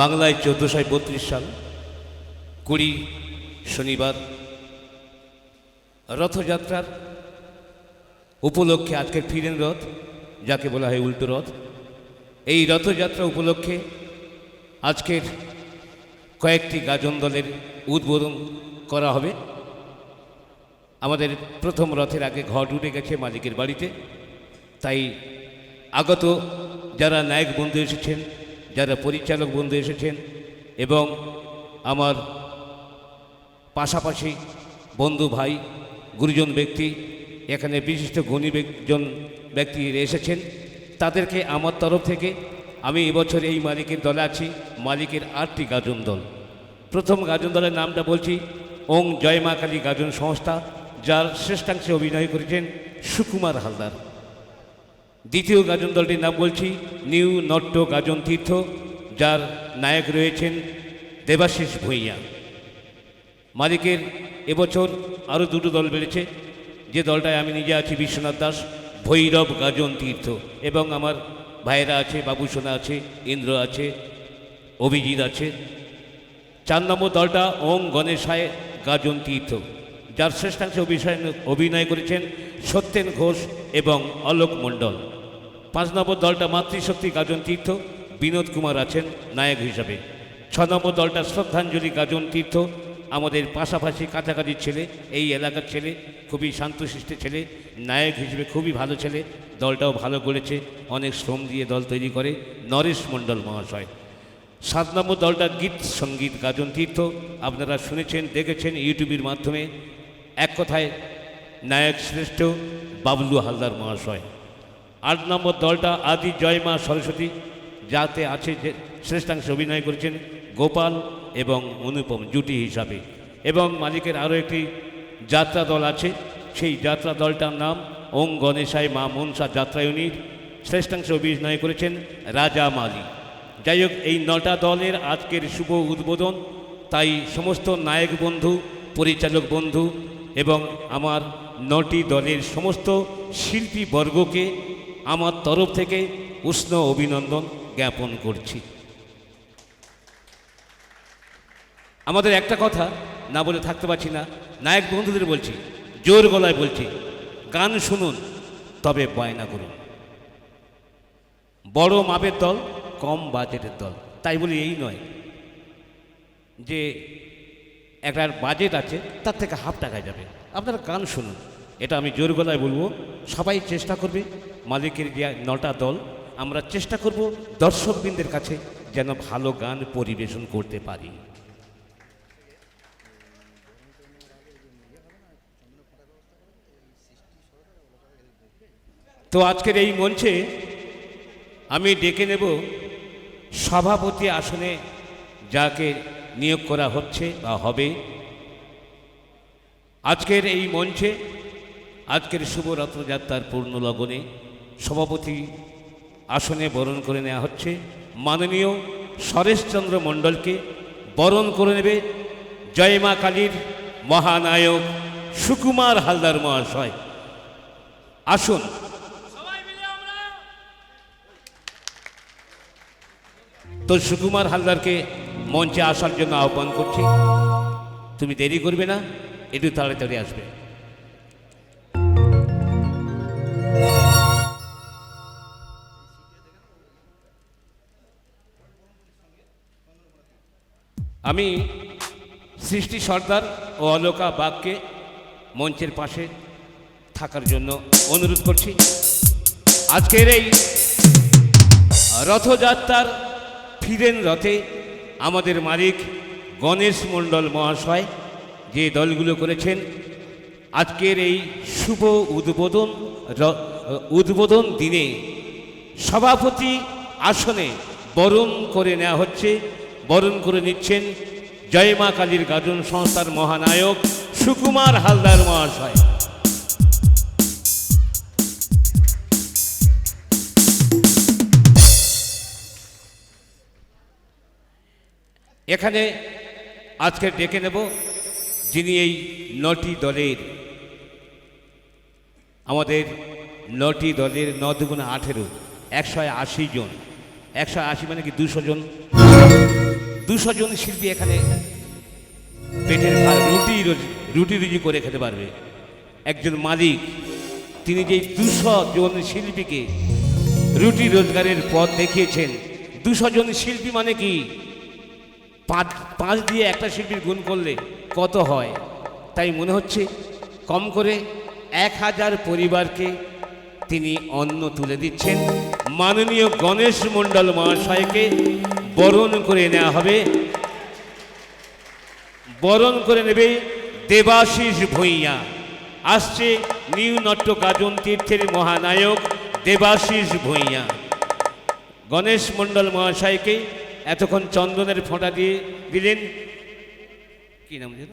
বাংলায় চোদ্দোশো বত্রিশ সাল, কুড়ি শনিবার, রথযাত্রার উপলক্ষে আজকের ফিরেন রথ, যাকে বলা হয় উল্টো রথ। এই রথযাত্রা উপলক্ষে আজকের কয়েকটি গাজন দলের উদ্বোধন করা হবে। আমাদের প্রথম রথের আগে ঘট উঠে গেছে মালিকের বাড়িতে। তাই আগত যারা নায়ক বন্ধু এসেছেন যারা পরিচালক বন্ধু এসেছেন এবং আমার পাশাপাশি বন্ধু ভাই, গুরুজন ব্যক্তি, এখানে বিশিষ্ট গুণী জন ব্যক্তি এসেছেন। তাদেরকে আমার তরফ থেকে আমি এবছর এই মালিকের দলে আছি, মালিকের আটটি গাজন দল। প্রথম গাজন দলের নামটা বলছি ওং জয় মা কালী গাজন সংস্থা, যার শ্রেষ্ঠাংশে অভিনয় করেছেন সুকুমার হালদার। দ্বিতীয় গাজন দলটির নাম বলছি নিউ নট্য গাজন তীর্থ, যার নায়ক রয়েছেন দেবাশিস ভূঁইয়া। মালিকের এবছর আরও দুটো দল বেড়েছে। যে দলটায় আমি নিজে আছি বিশ্বনাথ দাস, ভৈরব গাজন তীর্থ, এবং আমার ভাইয়েরা আছে, বাবু সোনা আছে, ইন্দ্র আছে, অভিজিৎ আছে। চার নম্বর দলটা ওম গণেশায় গাজন তীর্থ, যার শ্রেষ্ঠাংশে অভিনয় অভিনয় করেছেন সত্যেন ঘোষ এবং অলোক মণ্ডল। পাঁচ নম্বর দলটা মাতৃশক্তি গাজন তীর্থ, বিনোদ কুমার আছেন নায়ক হিসাবে। ছ নম্বর দলটা শ্রদ্ধাঞ্জলি গাজন তীর্থ, আমাদের পাশাপাশি কাছাকাছি ছেলে, এই এলাকার ছেলে, খুবই শান্তশিষ্ট ছেলে, নায়ক হিসেবে খুবই ভালো ছেলে, দলটাও ভালো করেছে, অনেক শ্রম দিয়ে দল তৈরি করে, নরেশ মণ্ডল মহাশয়। সাত নম্বর দলটা গীত সংগীত গাজন তীর্থ, আপনারা শুনেছেন, দেখেছেন, ইউটিউবের মাধ্যমে, এক কথায় নায়ক শ্রেষ্ঠ বাবলু হালদার মহাশয়। আট নম্বর দলটা আদি জয় মা সরস্বতী, যাতে আছে যে শ্রেষ্ঠাংশে অভিনয় করেছেন গোপাল এবং অনুপম জুটি হিসাবে। এবং মালিকের আরও একটি যাত্রা দল আছে, সেই যাত্রা দলটার নাম ওম গণেশায় মা মনসা যাত্রা ইউনিট। শ্রেষ্ঠাংশে অভিনয় করেছেন রাজা মালি। যাই হোক, এই নটা দলের আজকের শুভ উদ্বোধন। তাই সমস্ত নায়ক বন্ধু, পরিচালক বন্ধু এবং আমার নটি দলের সমস্ত শিল্পী বর্গকে আমার তরফ থেকে উষ্ণ অভিনন্দন জ্ঞাপন করছি। আমাদের একটা কথা না বলে থাকতে পারছি না, নায়ক বন্ধুদের বলছি, জোর গলায় বলছি, গান শুনুন, তবে বায়না করুন। বড় মাপের দল, কম বাজেটের দল, তাই বলি এই নয় যে একটা বাজেট আছে, তার থেকে হাফ টাকায় যাবে। আপনারা গান শুনুন। এটা আমি জোর গলায় বলব। সবাই চেষ্টা করবে মালিকের যে নটা দল, আমরা চেষ্টা করব দর্শকবৃন্দের কাছে যেন ভালো গান পরিবেশন করতে পারি। তো আজকের এই মঞ্চে আমি ডেকে নেব সভাপতি আসনে যাকে নিয়োগ করা হচ্ছে বা হবে আজকের এই মঞ্চে আজকের শুভ রথযাত্রার পূর্ণ লগনে সভাপতি আসনে বরণ করে নেওয়া হচ্ছে। মাননীয় সরেশচন্দ্র মণ্ডলকে বরণ করে নেবে জয়মা কালীর মহানায়ক সুকুমার হালদার মহাশয়। আসুন। তো সুকুমার হালদারকে মঞ্চে আসার জন্য আহ্বান করছি। তুমি দেরি করবে না। একটু তাড়াতাড়ি আসবে। আমি সৃষ্টি সর্দার ও অলোকা বাগকে মঞ্চের পাশে থাকার জন্য অনুরোধ করছি। আজকের এই রথযাত্রার ফিরেন রথে আমাদের মালিক গণেশ মণ্ডল মহাশয় যে দলগুলো করেছেন, আজকের এই শুভ উদ্বোধন উদ্বোধন দিনে সভাপতি আসনে বরণ করে নেওয়া হচ্ছে। বরণ করে নিচ্ছেন জয় মা কালীর গাজন সংস্থার মহানায়ক সুকুমার হালদার মহাশয়। এখানে আজকে ডেকে নেব যিনি এই নটি দলের, আমাদের নটি দলের ন দুগুণ আঠেরো, একশো আশি জন। একশো আশি মানে কি দুশো জন? দুশো জন শিল্পী এখানে পেটের রুটি রুটি রুজি করে খেতে পারবে। একজন মালিক, তিনি যেই দুশো জন শিল্পীকে রুটি রোজগারের পথ দেখিয়েছেন, দুশো জন শিল্পী মানে কি? পাঁচ পাঁচ দিয়ে একটা শিল্পীর গুণ করলে কত হয়? তাই মনে হচ্ছে কম করে এক হাজার পরিবারকে তিনি অন্ন তুলে দিচ্ছেন। মাননীয় গণেশ মণ্ডল মহাশয়কে বরণ করে নেওয়া হবে। বরণ করে নেবে দেবাশিস ভূঁইয়া। আসছে নিউ নট্য গাজন তীর্থের মহানায়ক দেবাশিস ভূঁইয়া। গণেশ মণ্ডল মহাশয়কে এতক্ষণ চন্দনের ফোঁটা দিয়ে দিলেন। কি নাম যেন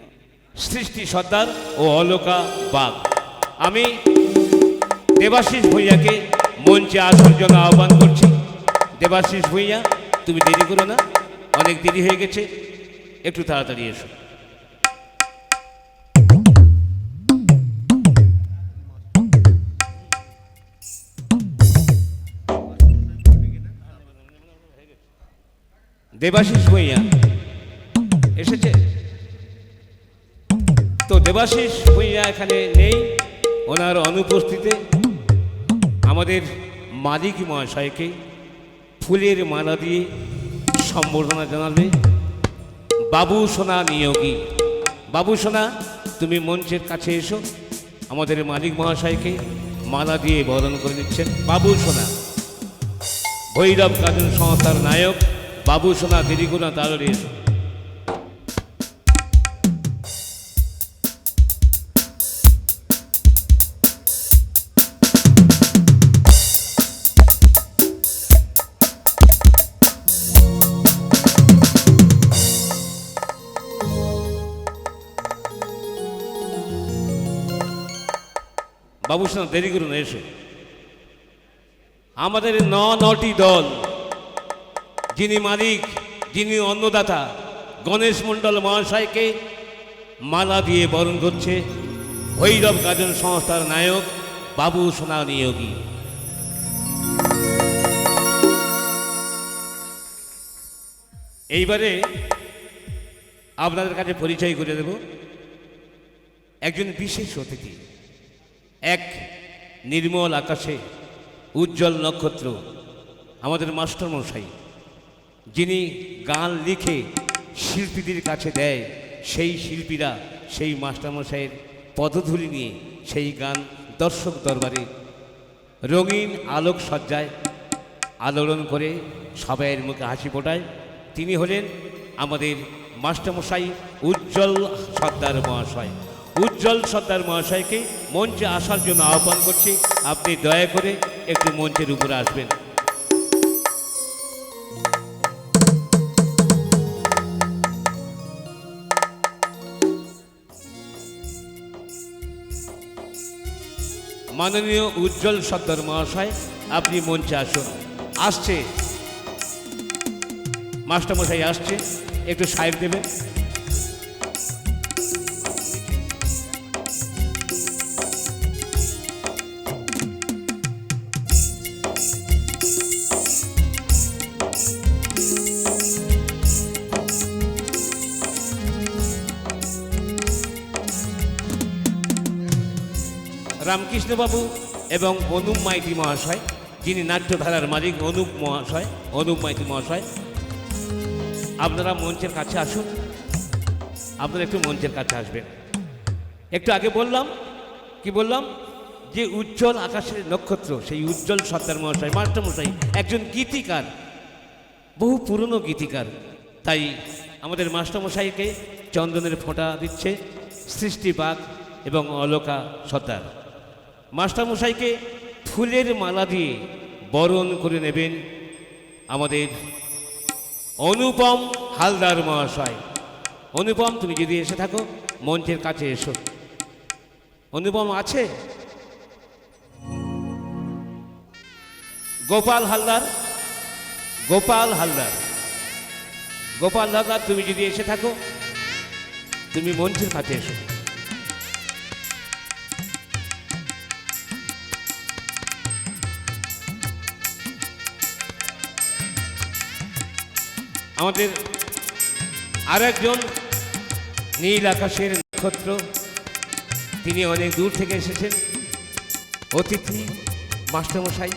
সৃষ্টি, সর্দার ও অলোকা বাগ আমি দেবাশিস ভূঁইয়াকে মঞ্চে আসার জন্য আহ্বান করছি। দেবাশিস ভূঁইয়া, তুমি দেরি করো না, অনেক দেরি হয়ে গেছে, একটু তাড়াতাড়ি এসো। দেবাশিস ভূঁইয়া, এসেছে? দেবাশিস ভূঁইয়া এখানে নেই। ওনার অনুপস্থিতিতে আমাদের মালিক মহাশয়কে ফুলের মালা দিয়ে সম্বর্ধনা জানাবে। বাবু সোনা নিয়োগী। বাবু সোনা, তুমি মঞ্চের কাছে এসো। আমাদের মালিক মহাশয়কে মালা দিয়ে বরণ করে নিচ্ছেন বাবু সোনা। ভৈরব কাজল সংস্থার নায়ক বাবু সোনা দেরি করো এসো বাবু সোনা দেরি করুন, এসো। আমাদের ন নটি দল, যিনি মালিক, যিনি অন্নদাতা, গণেশ মণ্ডল মহাশয়কে মালা দিয়ে বরণ করছে ভৈরব গাজন সংস্থার নায়ক বাবু সোনা নিয়োগী। এইবারে আপনাদের কাছে পরিচয় করে দেব। একজন বিশেষ অতিথি। এক নির্মল আকাশে উজ্জ্বল নক্ষত্র আমাদের মাস্টারমশাই যিনি গান লিখে শিল্পীদের কাছে দেয়, সেই শিল্পীরা, সেই মাস্টারমশাইয়ের পদধূলি নিয়ে সেই গান দর্শক দরবারে রঙিন আলোক সজ্জায় আলোড়ন করে সবাইয়ের মুখে হাসি ফোটায়। তিনি হলেন আমাদের মাস্টারমশাই উজ্জ্বল সর্দার মহাশয়। উজ্জ্বল সর্দার মহাশয়কে মঞ্চে আসার জন্য আহ্বান করছি। আপনি দয়া করে একটু মঞ্চের উপরে আসবেন। মাননীয় উজ্জ্বল সর্দার মহাশয়, আপনি মঞ্চে আসুন। আসছে। মাস্টারমশাই আসছে। একটু সাহেব দেবেন। রামকৃষ্ণবাবু এবং অনুপ মাইতি মহাশয়, যিনি নাট্যধারার মালিক অনুপ মহাশয়, অনুপ মাইতি মহাশয়। আপনারা মঞ্চের কাছে আসুন। আপনারা একটু মঞ্চের কাছে আসবেন। একটু আগে বললাম, কি বললাম? যে উজ্জ্বল আকাশের নক্ষত্র, সেই উজ্জ্বল সত্তার মহাশয় মাস্টারমশাই একজন গীতিকার, বহু পুরনো গীতিকার। তাই আমাদের মাস্টারমশাইকে চন্দনের ফোঁটা দিচ্ছে সৃষ্টিবাগ এবং অলোকা সর্দার। মাস্টারমশাইকে ফুলের মালা দিয়ে বরণ করে নেবেন আমাদের অনুপম হালদার মহাশয়। অনুপম, তুমি যদি এসে থাকো, মঞ্চের কাছে এসো। অনুপম আছে? গোপাল হালদার? গোপাল হালদার। গোপাল হালদার, তুমি যদি এসে থাকো, তুমি মঞ্চের কাছে এসো। আমাদের আর একজন নীল আকাশের নক্ষত্র। তিনি অনেক দূর থেকে এসেছেন। অতিথি, মাস্টারমশাই,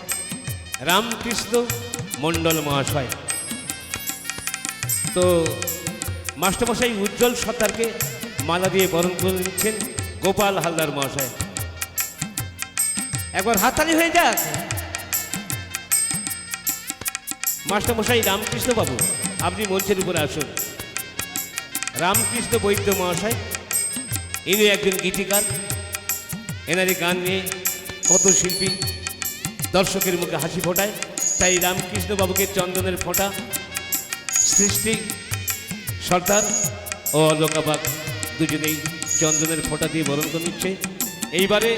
রামকৃষ্ণ মণ্ডল মহাশয়। তো মাস্টারমশাই উজ্জ্বল সত্তারকে মালা দিয়ে বরণ করে নিচ্ছেন গোপাল হালদার মহাশয়। একবার হাততালি হয়ে যাক। মাস্টারমশাই রামকৃষ্ণ বাবু আপনি মঞ্চের উপরে আসুন। রামকৃষ্ণ বৈদ্য মহাশয়, ইনি একজন গীতিকার। এনারই গান নিয়ে কত শিল্পী দর্শকের মুখে হাসি ফোটায়। তাই রামকৃষ্ণ বাবুকে চন্দনের ফোঁটা, সৃষ্টি, সর্দার ও অলোকাবাগ দুজনেই চন্দনের ফোঁটা দিয়ে বরণ করে নিচ্ছে। এইবারে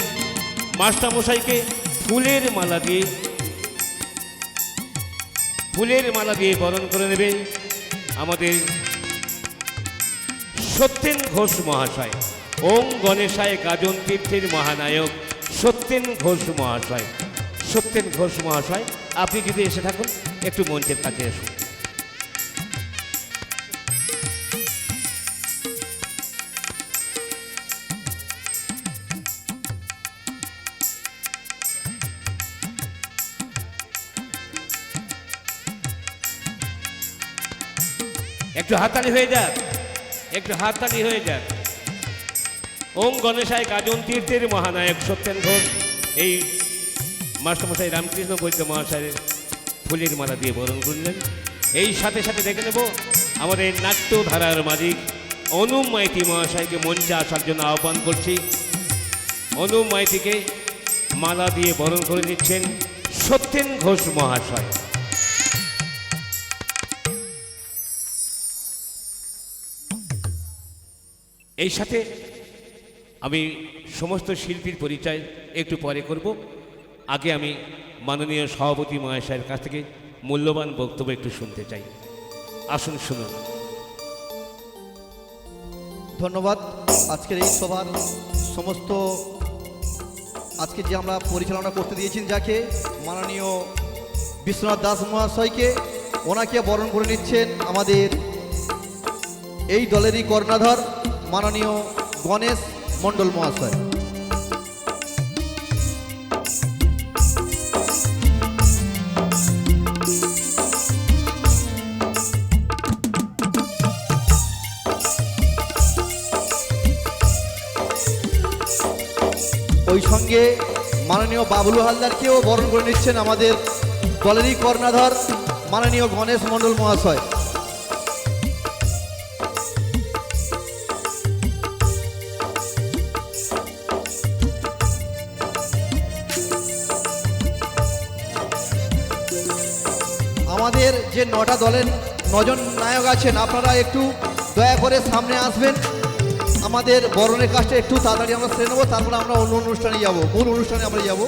মাস্টারমশাইকে ফুলের মালা দিয়ে ফুলের মালা দিয়ে বরণ করে নেবে আমাদের সত্যেন ঘোষ মহাশয়। ওম গণেশায় গাজন তীর্থের মহানায়ক সত্যেন ঘোষ মহাশয়। সত্যেন ঘোষ মহাশয়, আপনি যদি এসে থাকুন, একটু মঞ্চের কাছে আসুন। একটু হাততালি হয়ে যাক। একটু হাততালি হয়ে যাক। ওম গণেশায় কাজন তীর্থের মহানায়ক সত্যেন ঘোষ। এই মাস্টারমশাই রামকৃষ্ণ বৈদ্য মহাশয়ের ফুলের মালা দিয়ে বরণ করলেন। এই সাথে সাথে দেখে নেব আমাদের নাট্যধারার মালিক অনুম মাইতি মহাশয়কে মঞ্চে আসার জন্য আহ্বান করছি। অনুম মাইতিকে মালা দিয়ে বরণ করে নিচ্ছেন সত্যেন ঘোষ মহাশয়। এই সাথে আমি সমস্ত শিল্পীর পরিচয় একটু পরে করব। আগে আমি মাননীয় সভাপতি মহাশয়ের কাছ থেকে মূল্যবান বক্তব্য একটু শুনতে চাই। আসুন, শুনুন। ধন্যবাদ। আজকের এই সভার সমস্ত আজকে যে আমরা পরিচালনা করতে দিয়েছেন যাকে, মাননীয় বিশ্বনাথ দাস মহাশয়কে, ওনাকে বরণ করে নিচ্ছেন আমাদের এই দলেরই কর্ণাধর মাননীয় গণেশ মণ্ডল মহাশয়। ওই সঙ্গে মাননীয় বাবলু হালদারকেও বরণ করে নিচ্ছেন আমাদের দলেরই কর্ণাধর মাননীয় গণেশ মণ্ডল মহাশয়। যে নটা দলের নজন নায়ক আছেন, আপনারা একটু দয়া করে সামনে আসবেন। আমাদের বরণের কাজটা একটু তাড়াতাড়ি আমরা সেরে নেব, তারপরে আমরা অন্য অনুষ্ঠানে যাব। মূল অনুষ্ঠানে আমরা যাব।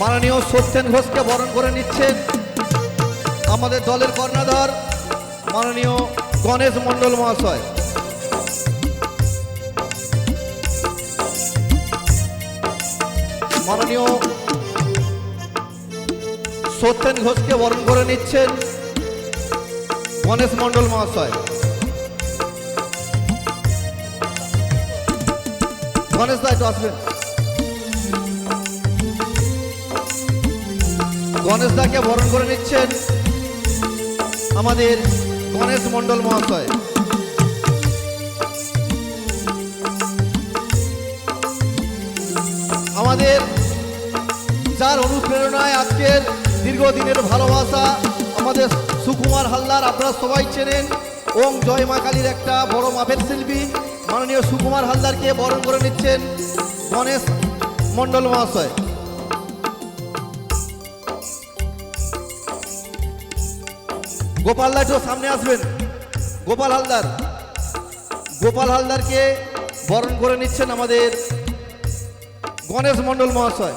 মাননীয় সত্যেন ঘোষকে বরণ করে নিচ্ছেন আমাদের দলের কর্ণাধর মাননীয় গণেশ মণ্ডল মহাশয়। মাননীয় সত্যেন ঘোষকে বরণ করে নিচ্ছেন গণেশ মণ্ডল মহাশয়। গণেশ দা, একটু আসবেন। গণেশ দাকে বরণ করে নিচ্ছেন আমাদের গণেশ মণ্ডল মহাশয়। আমাদের যার অনুপ্রেরণায় আজকের দীর্ঘদিনের ভালোবাসা, আমাদের সুকুমার হালদার, আপনারা সবাই চেনেন। ওং জয় মা কালীর একটা বড় মাপের শিল্পী। মাননীয় সুকুমার হালদারকে বরণ করে নিচ্ছেন গণেশ মণ্ডল মহাশয়। গোপাল একটু সামনে আসবেন। গোপাল হালদার। গোপাল হালদারকে বরণ করে নিচ্ছেন আমাদের গণেশ মণ্ডল মহাশয়।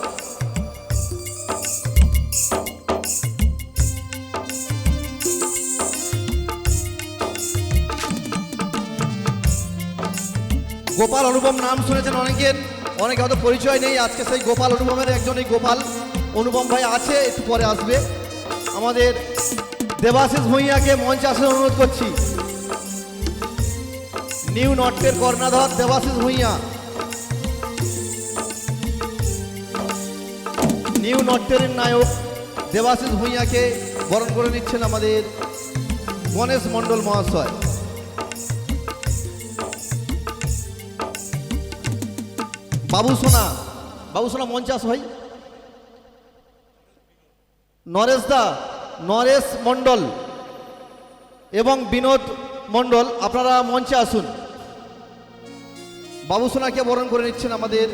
গোপাল অনুপম নাম শুনেছেন অনেকের অনেকে হয়তো পরিচয় নেই। আজকে সেই গোপাল অনুপমের একজন এই গোপাল। অনুপম ভাই আছে, একটু পরে আসবে। আমাদের দেবাশিস ভূঁইয়াকে মঞ্চে আসার অনুরোধ করছি। নিউ নটের কর্ণাধর দেবাশিস ভূঁইয়া। নিউ নটের নায়ক দেবাশিস ভূঁইয়াকে বরণ করে নিচ্ছেন আমাদের গণেশ মণ্ডল মহাশয়। বাবু সোনা বাবু সোনা মঞ্চে আস ভাই। নরেশ দা, নরেশ মন্ডল এবং বিনোদ মণ্ডল, আপনারা মঞ্চে আসুন। বাবু সোনাকে বরণ করে নিচ্ছেন আমাদের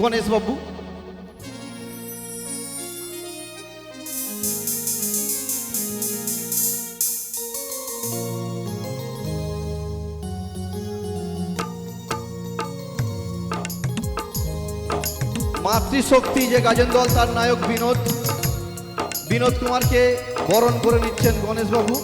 গণেশ মাতৃশক্তি যে গাজন দল, তার নায়ক বিনোদ। বিনোদ কুমারকে বরণ করে নিচ্ছেন গণেশবাবু।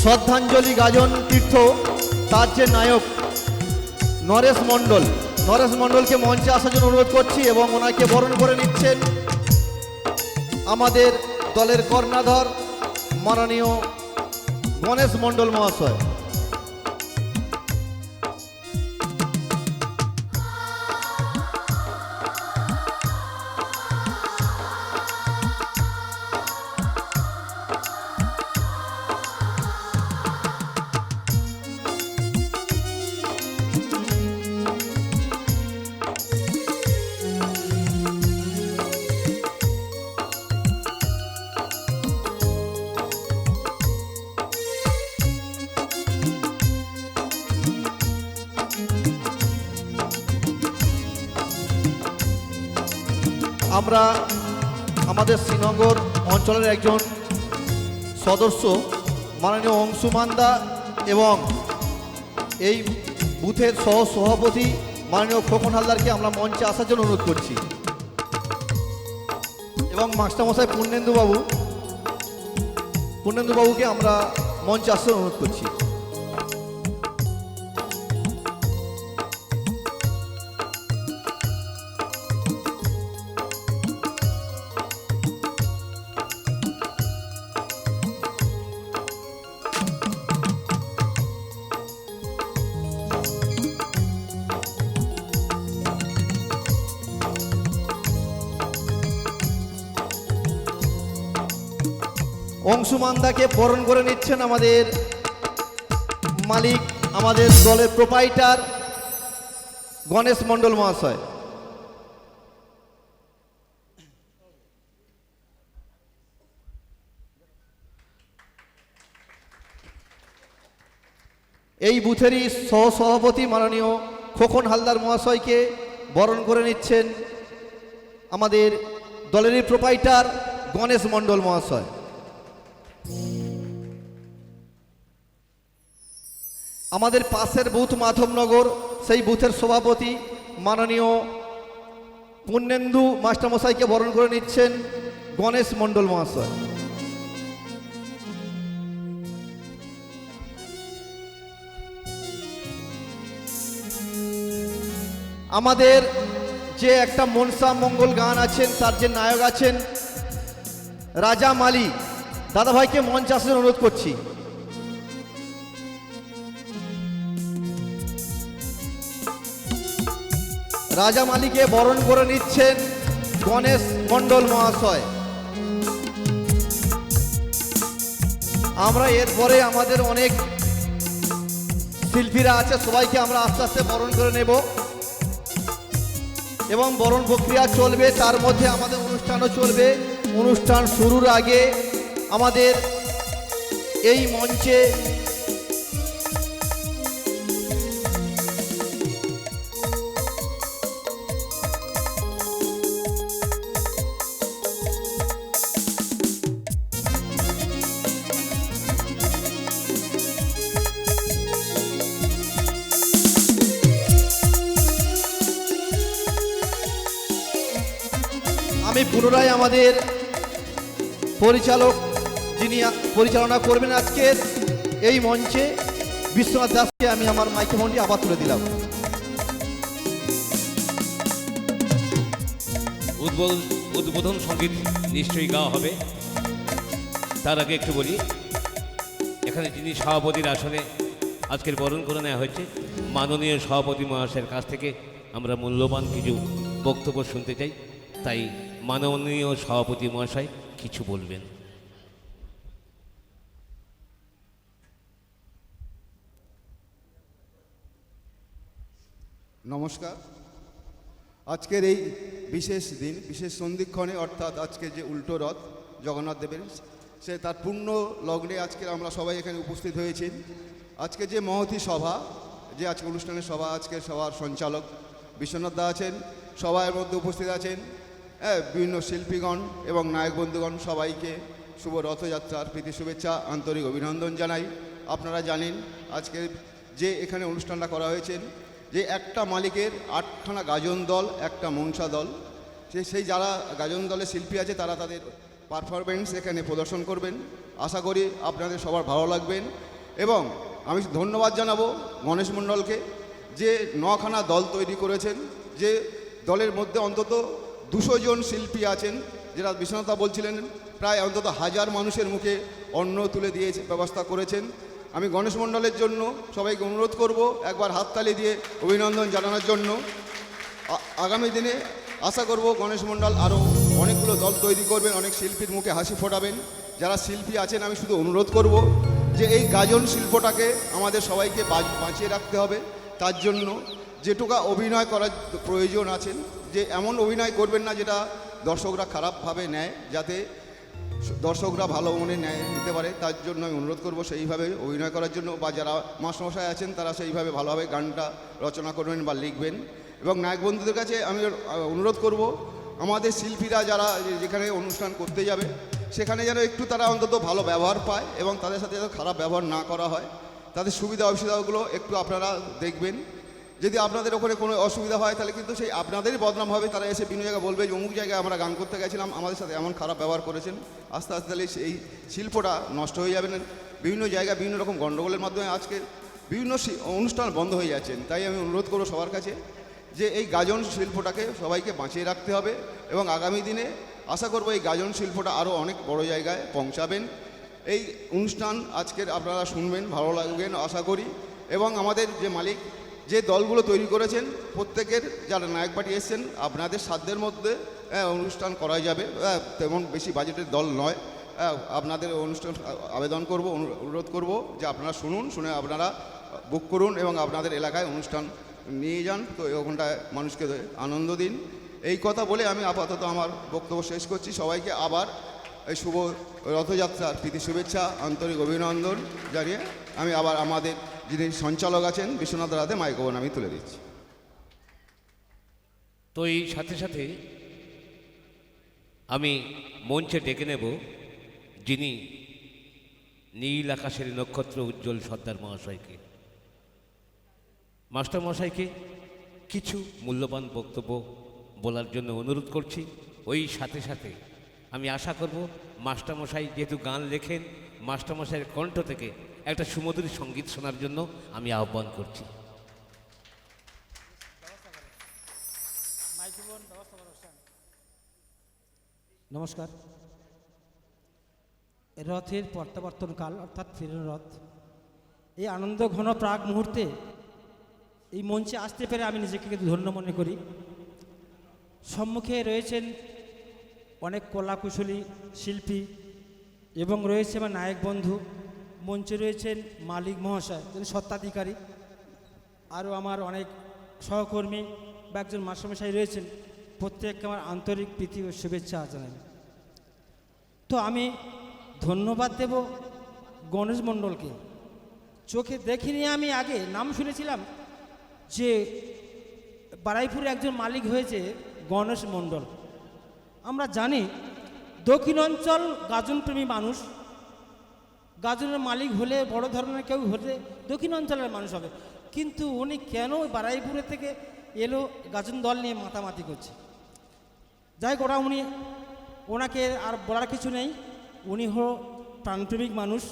শ্রদ্ধাঞ্জলি গাজন তীর্থ, তার যে নায়ক নরেশ মণ্ডল। নরেশ মণ্ডলকে মঞ্চে আসার জন্য অনুরোধ করছি এবং ওনাকে বরণ করে নিচ্ছেন আমাদের দলের কর্ণাধর মাননীয় গণেশ মণ্ডল মহাশয়। আমরা আমাদের শ্রীনগর অঞ্চলের একজন সদস্য, মাননীয় অংশুমান্দা এবং এই বুথের সহ সভাপতি মাননীয় খোকন হালদারকে আমরা মঞ্চে আসার জন্য অনুরোধ করছি। এবং মাস্টারমশাই পূর্ণেন্দুবাবু, পূর্ণেন্দুবাবুকে আমরা মঞ্চে আসার অনুরোধ করছি। অংশুমান্দাকে বরণ করে নিচ্ছেন আমাদের মালিক, আমাদের দলের প্রোপাইটার গণেশ মণ্ডল মহাশয়। এই বুথেরই সহসভাপতি মাননীয় খোকন হালদার মহাশয়কে বরণ করে নিচ্ছেন আমাদের দলেরই প্রোপাইটার গণেশ মণ্ডল মহাশয়। আমাদের পাশের বুথ মাধবনগর, সেই বুথের সভাপতি মাননীয় পূর্ণেন্দু মাস্টারমশাইকে বরণ করে নিচ্ছেন গণেশ মণ্ডল মহাশয়। আমাদের যে একটা মনসা মঙ্গল গান আছেন, তার যে নায়ক আছেন রাজা মালি, দাদাভাইকে মঞ্চ আসার অনুরোধ করছি। রাজা মালিকে বরণ করে নিচ্ছেন গণেশ মণ্ডল মহাশয়। আমরা এরপরে আমাদের অনেক শিল্পীরা আছে, সবাইকে আমরা আস্তে আস্তে বরণ করে নেব। এবং বরণ প্রক্রিয়া চলবে, তার মধ্যে আমাদের অনুষ্ঠানও চলবে। অনুষ্ঠান শুরুর আগে আমাদের এই মঞ্চে পরিচালক যিনি পরিচালনা করবেন আজকের এই মঞ্চে বিশ্বনাথ দাসকে আমি আমার মাইক্রোফোনটি আবার তুলে দিলাম। উদ্বোধন উদ্বোধন সংগীত নিশ্চয়ই গাওয়া হবে। তার আগে একটু বলি, এখানে যিনি সভাপতির আসনে আজকের বরণ করে নেওয়া হয়েছে, মাননীয় সভাপতি মহাশয়ের কাছ থেকে আমরা মূল্যবান কিছু বক্তব্য শুনতে চাই। তাই মাননীয় সভাপতি মহাশয় কিছু বলবেন? নমস্কার। আজকের এই বিশেষ দিন, বিশেষ সন্ধিক্ষণে, অর্থাৎ আজকে যে উল্টো রথ, জগন্নাথ দেবের, সে তার পূর্ণ লগ্নে আজকে আমরা সবাই এখানে উপস্থিত হয়েছি। আজকে যে মহতি সভা, যে আজকে অনুষ্ঠানের সভা আজকে সভার সঞ্চালক বিশ্বনাথ দা আছেন সবার মধ্যে উপস্থিত আছেন বিভিন্ন শিল্পীগণ এবং নায়ক বন্ধুগণ সবাইকে শুভ রথযাত্রার প্রীতি শুভেচ্ছা, আন্তরিক অভিনন্দন জানাই। আপনারা জানেন, আজকে যে এখানে অনুষ্ঠানটা করা হয়েছে, যে একটা মালিকের আটখানা গাজন দল, একটা মনসা দল, সে, সেই যারা গাজন দলের শিল্পী আছে, তারা তাদের পারফরমেন্স এখানে প্রদর্শন করবেন। আশা করি আপনাদের সবার ভালো লাগবেন এবং আমি ধন্যবাদ জানাব গণেশ মণ্ডলকে যে নখানা দল তৈরি করেছেন, যে দলের মধ্যে অন্তত দুশো জন শিল্পী আছেন, যেটা বিশ্বনাথা বলছিলেন, প্রায় অন্তত হাজার মানুষের মুখে অন্ন তুলে দিয়ে ব্যবস্থা করেছেন। আমি গণেশ মণ্ডলের জন্য সবাইকে অনুরোধ করব একবার হাততালি দিয়ে অভিনন্দন জানানোর জন্য। আগামী দিনে আশা করব গণেশ মণ্ডল আরও অনেকগুলো দল তৈরি করবেন, অনেক শিল্পীর মুখে হাসি ফোটাবেন। যারা শিল্পী আছেন, আমি শুধু অনুরোধ করব যে এই গাজন শিল্পটাকে আমাদের সবাইকে বাঁচিয়ে রাখতে হবে। তার জন্য যেটুকা অভিনয় করার প্রয়োজন আছেন যে এমন অভিনয় করবেন না যেটা দর্শকরা খারাপভাবে নেয়, যাতে দর্শকরা ভালো মনে নেয়, নিতে পারে। তার জন্য আমি অনুরোধ করব সেইভাবে অভিনয় করার জন্য, বা যারা মাস্টারমশাই আছেন, তারা সেইভাবে ভালোভাবে গানটা রচনা করবেন বা লিখবেন। এবং নায়ক বন্ধুদের কাছে আমি অনুরোধ করব, আমাদের শিল্পীরা যারা যেখানে অনুষ্ঠান করতে যাবে, সেখানে যেন একটু তারা অন্তত ভালো ব্যবহার পায় এবং তাদের সাথে যেন খারাপ ব্যবহার না করা হয়। তাদের সুবিধা অসুবিধাগুলো একটু আপনারা দেখবেন। যদি আপনাদের ওখানে কোনো অসুবিধা হয়, তাহলে কিন্তু সেই আপনাদেরই বদনাম হবে। তারা এসে বিভিন্ন জায়গায় বলবে যে, অমুক জায়গায় আমরা গান করতে গেছিলাম, আমাদের সাথে এমন খারাপ ব্যবহার করেছেন। আস্তে আস্তে তাহলে সেই শিল্পটা নষ্ট হয়ে যাবে। না বিভিন্ন জায়গায় বিভিন্ন রকম গণ্ডগোলের মাধ্যমে আজকে বিভিন্ন অনুষ্ঠান বন্ধ হয়ে যাচ্ছেন তাই আমি অনুরোধ করব সবার কাছে যে, এই গাজন শিল্পটাকে সবাইকে বাঁচিয়ে রাখতে হবে এবং আগামী দিনে আশা করব এই গাজন শিল্পটা আরও অনেক বড় জায়গায় পৌঁছাবেন। এই অনুষ্ঠান আজকের আপনারা শুনবেন, ভালো লাগবেন, আশা করি। এবং আমাদের যে মালিক যে দলগুলো তৈরি করেছেন প্রত্যেকের যারা নায়ক পার্টি এসছেন আপনাদের সাধ্যের মধ্যে হ্যাঁ, অনুষ্ঠান করা যাবে। হ্যাঁ, তেমন বেশি বাজেটের দল নয়। হ্যাঁ, আপনাদের অনুষ্ঠান আবেদন করব অনুরোধ করব যে আপনারা শুনুন শুনে আপনারা বুক করুন এবং আপনাদের এলাকায় অনুষ্ঠান নিয়ে যান। তো ওখানটায় মানুষকে আনন্দ দিন। এই কথা বলে আমি আপাতত আমার বক্তব্য শেষ করছি। সবাইকে আবার এই শুভ রথযাত্রার প্রীতি, শুভেচ্ছা, আন্তরিক অভিনন্দন জানিয়ে আমি আবার আমাদের যিনি সঞ্চালক আছেন, বিশ্বনাথ রাধে মাইক্রোফোন আমি তুলে দিচ্ছি। তো এই সাথে সাথে আমি মঞ্চে ডেকে নেব যিনি নীল আকাশের নক্ষত্র উজ্জ্বল সর্দার মহাশয়কে। মাস্টার মশাইকে কিছু মূল্যবান বক্তব্য বলার জন্য অনুরোধ করছি। ওই সাথে সাথে আমি আশা করব মাস্টারমশাই যেহেতু গান লেখেন মাস্টারমশাইয়ের কণ্ঠ থেকে একটা সুমধুর সংগীত শোনার জন্য আমি আহ্বান করছি। নমস্কার। রথের প্রত্যাবর্তনকাল অর্থাৎ ফেরন রথ এই আনন্দ ঘন প্রাক মুহূর্তে এই মঞ্চে আসতে পেরে আমি নিজেকে কিন্তু ধন্য মনে করি। সম্মুখে রয়েছেন অনেক কলাকুশলী শিল্পী এবং রয়েছে আমার নায়ক বন্ধু, মঞ্চে রয়েছেন মালিক মহাশয় যিনি সত্ত্বাধিকারী আরও আমার অনেক সহকর্মী বা একজন মাস্টারমশাই রয়েছেন। প্রত্যেককে আমার আন্তরিক প্রীতি ও শুভেচ্ছা জানাই। তো আমি ধন্যবাদ দেব গণেশ মণ্ডলকে। চোখে দেখিনি আমি আগে, নাম শুনেছিলাম যে বারাইপুরে একজন মালিক হয়েছে গণেশ মণ্ডল। আমরা জানি দক্ষিণ অঞ্চল গাজনপ্রেমী মানুষ। গাজনের মালিক হলে বড় ধরনের কেউ হলে দক্ষিণ অঞ্চলের মানুষ হবে। কিন্তু উনি কেন বারাইপুরে থেকে এলো গাজন দল নিয়ে মাতামাতি করছে? যাই ওরা উনি, ওনাকে আর বলার কিছু নেই। উনি হল প্রাণপ্রেমিক মানুষ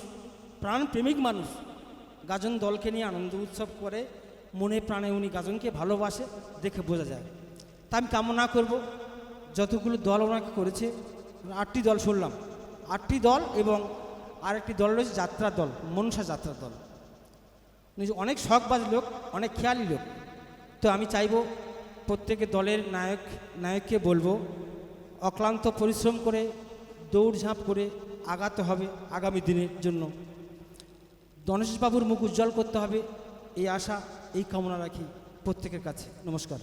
প্রাণপ্রেমিক মানুষ। গাজন দলকে নিয়ে আনন্দ উৎসব করে মনে প্রাণে উনি গাজনকে ভালোবাসে, দেখে বোঝা যায়। তা আমি কামনা করব। যতগুলো দল ওনাকে করেছে? আটটি দল শুনলাম। আটটি দল এবং আরেকটি দল রয়েছে যাত্রা দল, মনসা যাত্রা দল। অনেক শখবাজ লোক, অনেক খেয়ালি লোক। তো আমি চাইব প্রত্যেকে দলের নায়ক, নায়ককে বলব, অক্লান্ত পরিশ্রম করে, দৌড়ঝাঁপ করে আগাতে হবে আগামী দিনের জন্য। বাবুর মুখ উজ্জ্বল করতে হবে, এই আশা, এই কামনা রাখি প্রত্যেকের কাছে। নমস্কার।